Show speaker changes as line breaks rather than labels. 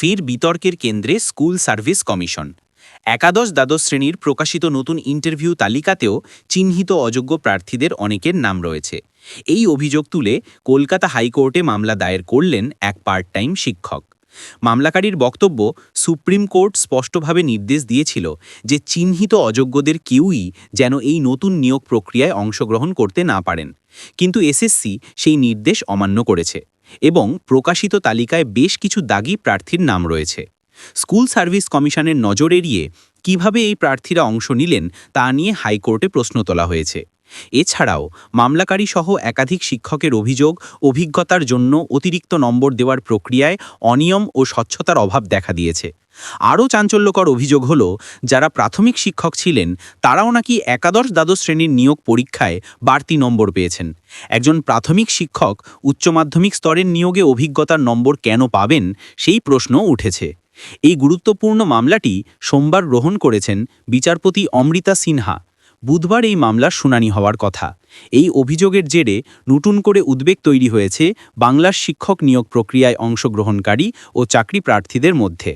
ফের বিতর্কের কেন্দ্রে স্কুল সার্ভিস কমিশন। একাদশ দ্বাদশ শ্রেণির প্রকাশিত নতুন ইন্টারভিউ তালিকাতেও চিহ্নিত অযোগ্য প্রার্থীদের অনেকের নাম রয়েছে। এই অভিযোগ তুলে কলকাতা হাইকোর্টে মামলা দায়ের করলেন এক পার্ট টাইম শিক্ষক। মামলাকারীর বক্তব্য সুপ্রিম কোর্ট স্পষ্টভাবে নির্দেশ দিয়েছিল যে চিহ্নিত অযোগ্যদের কেউই যেন এই নতুন নিয়োগ প্রক্রিয়ায় অংশগ্রহণ করতে না পারেন। কিন্তু এসএসসি সেই নির্দেশ অমান্য করেছে এবং প্রকাশিত তালিকায় বেশ কিছু দাগি প্রার্থীর নাম রয়েছে। স্কুল সার্ভিস কমিশনের নজর এড়িয়ে কীভাবে এই প্রার্থীরা অংশ নিলেন তা নিয়ে হাইকোর্টে প্রশ্ন তোলা হয়েছে। এছাড়াও মামলাকারী সহ একাধিক শিক্ষকের অভিযোগ, অভিজ্ঞতার জন্য অতিরিক্ত নম্বর দেওয়ার প্রক্রিয়ায় অনিয়ম ও স্বচ্ছতার অভাব দেখা দিয়েছে। আরও চাঞ্চল্যকর অভিযোগ হল, যারা প্রাথমিক শিক্ষক ছিলেন, তারাও নাকি একাদশ দ্বাদশ শ্রেণির নিয়োগ পরীক্ষায় বাড়তি নম্বর পেয়েছেন। একজন প্রাথমিক শিক্ষক উচ্চ মাধ্যমিক স্তরের নিয়োগে অভিজ্ঞতার নম্বর কেন পাবেন, সেই প্রশ্নও উঠেছে। এই গুরুত্বপূর্ণ মামলাটি সোমবার গ্রহণ করেছেন বিচারপতি অমৃতা সিনহা। বুধবার এই মামলার শুনানি হওয়ার কথা। এই অভিযোগের জেরে নতুন করে উদ্বেগ তৈরি হয়েছে বাংলার শিক্ষক নিয়োগ প্রক্রিয়ায় অংশগ্রহণকারী ও চাকরি প্রার্থীদের মধ্যে।